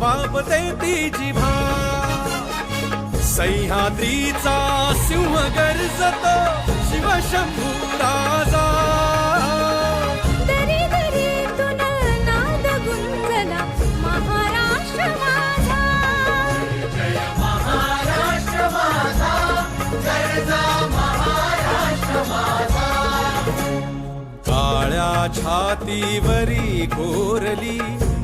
कापते ती जिभा. सह्याद्रीचा सिंह गर्जतो शिवशंभू राजा. दरी दरीतून नाद गुंजला महाराष्ट्र माझा. काळ्या छातीवरी कोरली